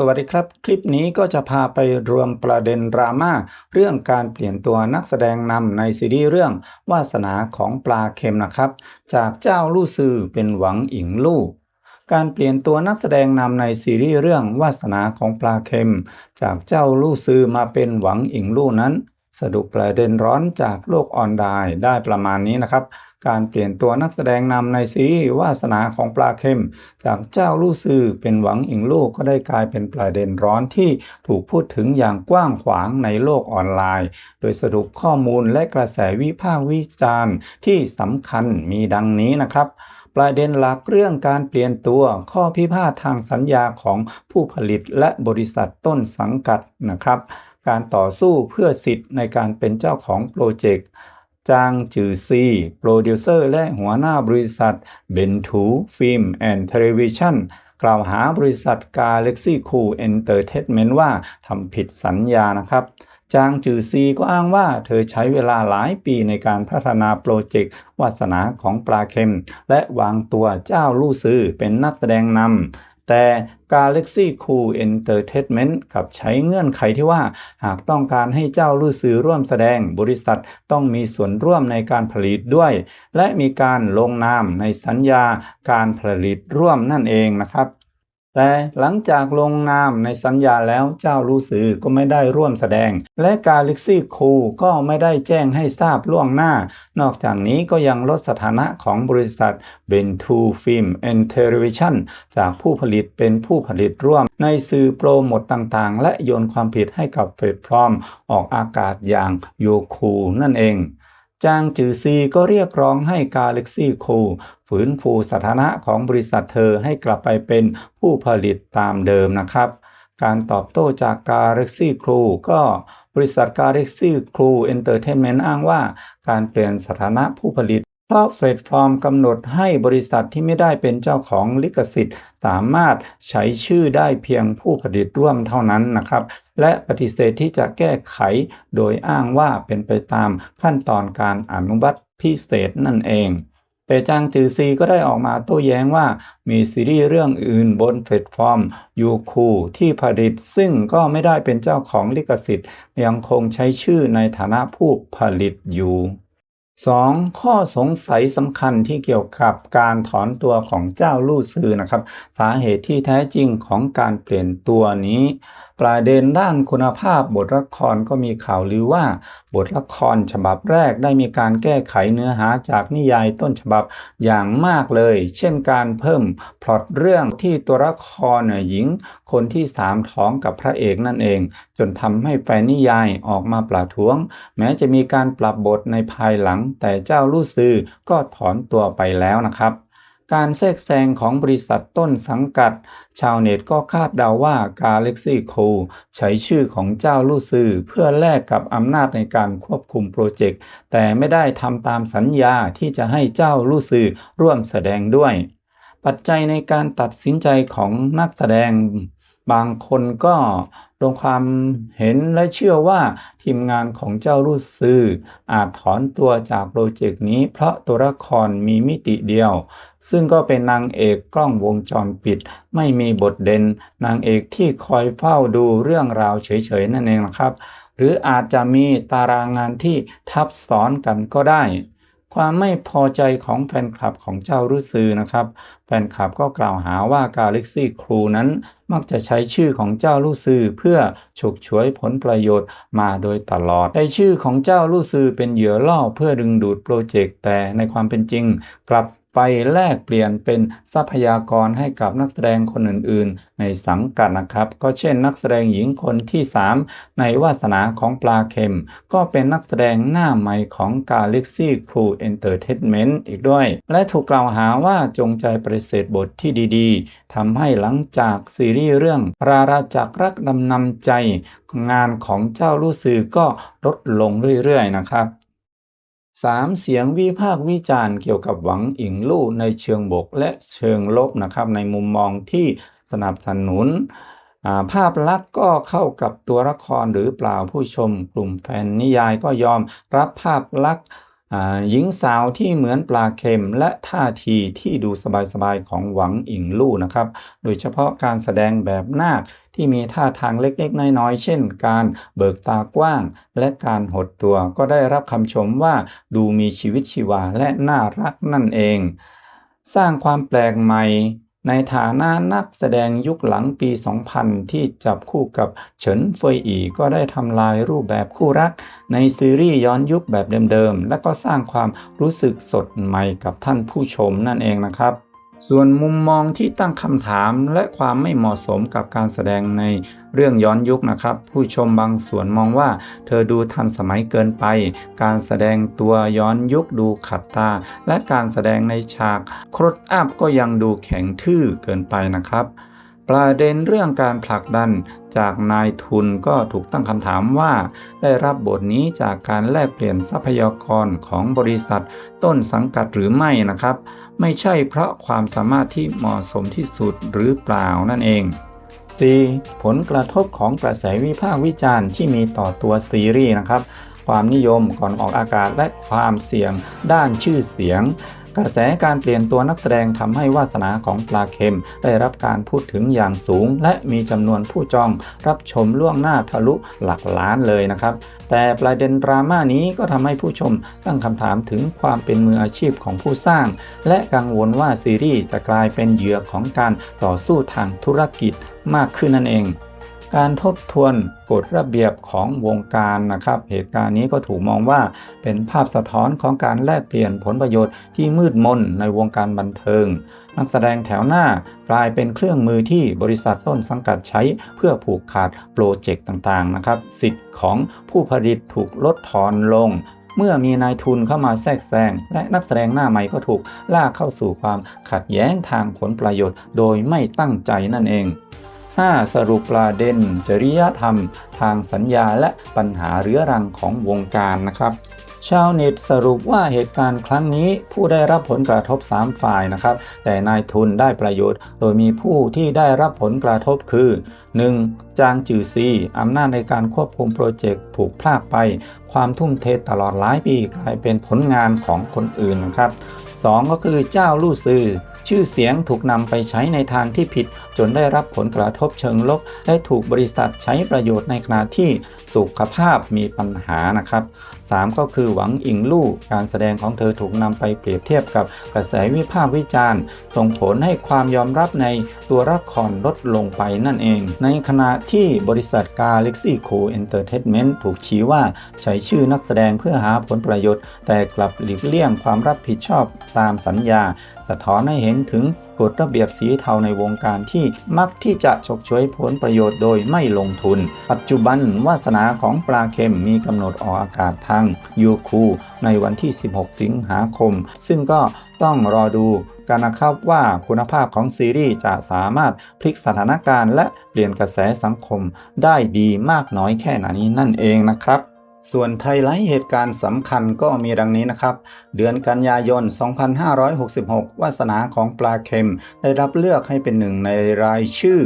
สวัสดีครับ คลิปนี้ก็จะพาไปรวมประเด็นดราม่าเรื่องการเปลี่ยนตัวนักแสดงนำในซีรีส์เรื่องวาสนาของปลาเค็มนะครับ จากเจ้าลู่ซือเป็นหวังอิงลู่การเปลี่ยนตัวนักแสดงนำในซีรีส์เรื่องวาสนาของปลาเค็ม จากเจ้าลู่ซือมาเป็นหวังอิงลู่นั้น สรุปประเด็นร้อนจากโลกออนไลน์ได้ประมาณนี้นะครับ การเปลี่ยนตัวนักแสดงนำในซีรีส์วาสนาของปลาเค็ม จากเจ้าลู่ซือเป็นหวังอิงลู่ก็ได้กลายเป็นประเด็นร้อนที่ถูกพูดถึงอย่างกว้างขวางในโลกออนไลน์ โดยสรุปข้อมูลและกระแสวิพากษ์วิจารณ์ที่สำคัญมีดังนี้นะครับประเด็นหลักเรื่องการเปลี่ยนตัวข้อพิพาททางสัญญาของผู้ผลิตและบริษัทต้นสังกัดนะครับ การต่อสู้เพื่อสิทธิ์ในการเป็นเจ้าของโปรเจกต์จางจือซี โปรดิวเซอร์และหัวหน้าบริษัทเบนทูฟิล์มแอนด์เทเลวิชันกล่าวหาบริษัท Galaxy Cool Entertainment ว่าทำผิดสัญญานะครับ จางจือซีก็อ้างว่าเธอใช้เวลาหลายปีในการพัฒนาโปรเจกต์วาสนาของปลาเค็ม และวางตัวเจ้าลู่ซื้อเป็นนักแสดงนำ แต่ Galaxy Cool Entertainment กับใช้เงื่อนไขที่ว่า หากต้องการให้เจ้าลู่ซื้อร่วมแสดงบริษัทต้องมีส่วนร่วมในการผลิตด้วย และมีการลงนามในสัญญาการผลิตร่วมนั่นเองนะครับ แต่หลังจากลงนามในสัญญาแล้วเจ้าลู่ซือก็ไม่ได้ร่วมแสดง และ Galaxy Cool ก็ไม่ได้แจ้งให้ทราบล่วงหน้า นอกจากนี้ก็ยังลดสถานะของบริษัท b e n t o Film and Television จากผู้ผลิตเป็นผู้ผลิตร่วม ในสื่อโปรโมตต่างๆ และโยนความผิดให้กับแพลตฟอร์มออกอากาศอย่างโยคูนั่นเอง จางจือซีก็เรียกร้องให้กาเล็กซี่คูฝืนฟูสถานะของบริษัทเธอให้กลับไปเป็นผู้ผลิตตามเดิมนะครับการตอบโต้จากกาเล็กซี่ครูก็บริษัทกาเล็กซี่ครูเอนเตอร์เทนเมนต์อ้างว่า การเปลี่ยนสถานะผู้ผลิต เพราะแพลตฟอร์มกำหนดให้บริษัทที่ไม่ได้เป็นเจ้าของลิขสิทธิ์ สามารถใช้ชื่อได้เพียงผู้ผลิตร่วมเท่านั้นนะครับ และปฏิเสธที่จะแก้ไขโดยอ้างว่าเป็นไปตามขั้นตอนการอนุบัติพิเศษนั่นเองแต่จางจือซีก็ได้ออกมาโต้แย้งว่ามีซีรีส์เรื่องอื่นบนแพลตฟอร์มยูคูที่ผลิตซึ่งก็ไม่ได้เป็นเจ้าของลิขสิทธิ์ ยังคงใช้ชื่อในฐานะผู้ผลิตอยู่ 2. ข้อสงสัยสำคัญที่เกี่ยวกับการถอนตัวของเจ้าลู่ซือนะครับ สาเหตุที่แท้จริงของการเปลี่ยนตัวนี้ ประเด็นด้านคุณภาพบทละครก็มีข่าวลือว่า บทละครฉบับแรกได้มีการแก้ไขเนื้อหาจากนิยายต้นฉบับอย่างมากเลย เช่นการเพิ่มพล็อตเรื่องที่ตัวละครหญิงคนที่สามท้องกับพระเอกนั่นเอง จนทำให้แฟนนิยายออกมาปราท้วง แม้จะมีการปรับบทในภายหลัง แต่เจ้าลู่ซือก็ถอนตัวไปแล้วนะครับการแทรกแซงของบริษัทต้นสังกัด ชาวเน็ตก็คาดเดาว่า Galaxy Co ใช้ชื่อของเจ้าลู่ซือเพื่อแลกกับอำนาจในการควบคุมโปรเจกต์ แต่ไม่ได้ทำตามสัญญาที่จะให้เจ้าลู่ซือร่วมแสดงด้วย ปัจจัยในการตัดสินใจของนักแสดง บางคนก็ลงความเห็นและเชื่อว่าทีมงานของเจ้ารุ่ซื้ออาจถอนตัวจากโปรเจกต์นี้ เพราะตัวละครมีมิติเดียว ซึ่งก็เป็นนางเอกกล้องวงจรปิด ไม่มีบทเด่นนางเอกที่คอยเฝ้าดูเรื่องราวเฉยๆนั่นเองนะครับ หรืออาจจะมีตารางงานที่ทับซ้อนกันก็ได้ ความไม่พอใจของแฟนคลับของเจ้ารุซือนะครับ แฟนคลับก็กล่าวหาว่ากาเล็กซี่ครูนั้นมักจะใช้ชื่อของเจ้าลู่ซือเพื่อฉกฉวยผลประโยชน์มาโดยตลอดใช้ชื่อของเจ้าลู่ซือเป็นเหยื่อล่อเพื่อดึงดูดโปรเจกต์แต่ในความเป็นจริง กลับ ไปแลกเปลี่ยนเป็นทรัพยากรให้กับนักแสดงคนอื่นๆ ในสังกัดนะครับ ก็เช่นนักแสดงหญิงคนที่ 3 ในวาสนาของปลาเค็ม ก็เป็นนักแสดงหน้าใหม่ของ Galaxy Crew Entertainment อีกด้วย และถูกกล่าวหาว่าจงใจปฏิเสธบทที่ดีๆทำให้หลังจากซีรีส์เรื่อง ราราจักรักดำนำใจงานของเจ้าลู่ซือก็ลดลงเรื่อยๆนะครับ 3. เสียงวิพากษ์วิจารณ์เกี่ยวกับหวังอิงลู่ในเชิงบกและเชิงลบนะครับ ในมุมมองที่สนับสนุนภาพลักษณ์ก็เข้ากับตัวละครหรือเปล่าผู้ชม กลุ่มแฟนนิยายก็ยอมรับภาพลักษณ์หญิงสาวที่เหมือนปลาเค็มและท่าทีที่ดูสบายๆของหวังอิงลู่นะครับ โดยเฉพาะการแสดงแบบนาค ที่มีท่าทางเล็กๆน้อยๆเช่น การเบิกตากว้าง และการหดตัวก็ได้รับคำชมว่าดูมีชีวิตชีวาและน่ารักนั่นเอง สร้างความแปลกใหม่ในฐานะนักแสดงยุคหลังปี 2000 ที่จับคู่กับเฉินเฟยอีก็ได้ทำลายรูปแบบคู่รัก ในซีรีส์ย้อนยุคแบบเดิมๆ และก็สร้างความรู้สึกสดใหม่กับท่านผู้ชมนั่นเองนะครับ ส่วนมุมมองที่ตั้งคำถามและความไม่เหมาะสมกับการแสดงในเรื่องย้อนยุคนะครับ ผู้ชมบางส่วนมองว่า เธอดูทันสมัยเกินไป การแสดงตัวย้อนยุคดูขัดตา และการแสดงในฉากครดอัพก็ยังดูแข็งทื่อเกินไปนะครับ ประเด็นเรื่องการผลักดันจากนายทุนก็ถูกตั้งคำถามว่า ได้รับบทนี้จากการแลกเปลี่ยนทรัพยากรของบริษัท ต้นสังกัดหรือไม่นะครับ ไม่ใช่เพราะความสามารถที่เหมาะสมที่สุดหรือเปล่านั่นเอง 4. ผลกระทบของกระแสวิพากษ์วิจารณ์ที่มีต่อตัวซีรีส์นะครับ ความนิยมก่อนออกอากาศและความเสี่ยงด้านชื่อเสียง กระแสการเปลี่ยนตัวนักแสดงทำให้วาสนาของปลาเค็ม ได้รับการพูดถึงอย่างสูง และมีจำนวนผู้จองรับชมล่วงหน้าทะลุหลักล้านเลยนะครับ แต่ประเด็นดราม่านี้ก็ทำให้ผู้ชมตั้งคำถามถึงความเป็นมืออาชีพของผู้สร้าง และกังวลว่าซีรีส์จะกลายเป็นเหยื่อของการต่อสู้ทางธุรกิจมากขึ้นนั่นเอง การทบทวนกฎระเบียบของวงการนะครับ เหตุการณ์นี้ก็ถูกมองว่าเป็นภาพสะท้อนของการแลกเปลี่ยนผลประโยชน์ที่มืดมนในวงการบันเทิง นักแสดงแถวหน้ากลายเป็นเครื่องมือที่บริษัทต้นสังกัดใช้เพื่อผูกขาดโปรเจกต์ต่างๆนะครับ สิทธิ์ของผู้ผลิตถูกลดทอนลงเมื่อมีนายทุนเข้ามาแทรกแซงและนักแสดงหน้าใหม่ก็ถูกลากเข้าสู่ความขัดแย้งทางผลประโยชน์ โดยไม่ตั้งใจนั่นเอง 5. สรุปประเด็น จริยธรรม ทางสัญญาและปัญหาเรื้อรังของวงการนะครับ ชาวเน็ตสรุปว่าเหตุการณ์ครั้งนี้ผู้ได้รับผลกระทบ 3 ฝ่ายนะครับ แต่นายทุนได้ประโยชน์ โดยมีผู้ที่ได้รับผลกระทบคือ 1. จางจือซีอำนาจในการควบคุมโปรเจกต์ถูกพลากไป ความทุ่มเทตลอดหลายปีกลายเป็นผลงานของคนอื่นนะครับ 2. ก็คือเจ้าลู่ซื่อชื่อเสียงถูกนำไปใช้ในทางที่ผิด จนได้รับผลกระทบเชิงลบ และถูกบริษัทใช้ประโยชน์ในขณะที่สุขภาพมีปัญหานะครับ 3. ก็คือหวังอิงลู่การแสดงของเธอถูกนำไปเปรียบเทียบกับกระแสวิพากษ์วิจารณ์ ส่งผลให้ความยอมรับใน ตัวละครลดลงไปนั่นเอง ในขณะที่บริษัท Galaxy Co Entertainment ถูกชี้ว่าใช้ชื่อนักแสดงเพื่อหาผลประโยชน์ แต่กลับหลีกเลี่ยงความรับผิดชอบตามสัญญา สะท้อนให้เห็นถึงกฎระเบียบสีเทาในวงการที่มักที่จะฉกฉวยผลประโยชน์โดยไม่ลงทุน ปัจจุบันวาสนาของปลาเค็มมีกำหนดออกอากาศทางยูคูในวันที่ 16 สิงหาคม ซึ่งก็ต้องรอดู กันนะครับว่าคุณภาพของซีรีส์จะสามารถพลิกสถานการณ์และเปลี่ยนกระแสสังคมได้ดีมากน้อยแค่ไหนนั่นเองนะครับส่วนไทไลท์เหตุการณ์สำคัญก็มีดังนี้นะครับ เดือนกันยายน 2566 วาสนาของปลาเค็ม ได้รับเลือกให้เป็นหนึ่งในรายชื่อ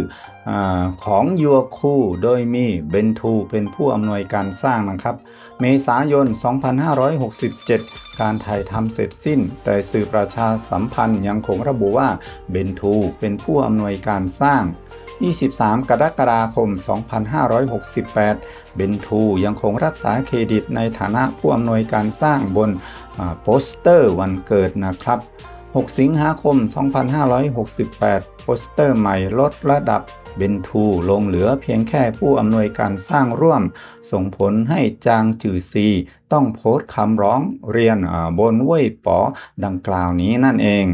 ของยัวคูโดยมีเบนทูเป็นผู้อำนวยการสร้างนะครับ เมษายน 2567 การถ่ายทำเสร็จสิ้น แต่สื่อประชาสัมพันธ์ยังคงระบุว่าเบนทูเป็นผู้อำนวยการสร้าง 23 กรกฎาคม 2568 เบนทูยังคงรักษาเครดิตในฐานะผู้อำนวยการสร้างบนโปสเตอร์วันเกิดนะครับ 6 สิงหาคม 2568 โปสเตอร์ใหม่ลดระดับเบนทูลงเหลือเพียงแค่ผู้อำนวยการสร้างร่วม ส่งผลให้จางจือซี ต้องโพสต์คำร้องเรียนบนเว่ยป๋อดังกล่าวนี้นั่นเอง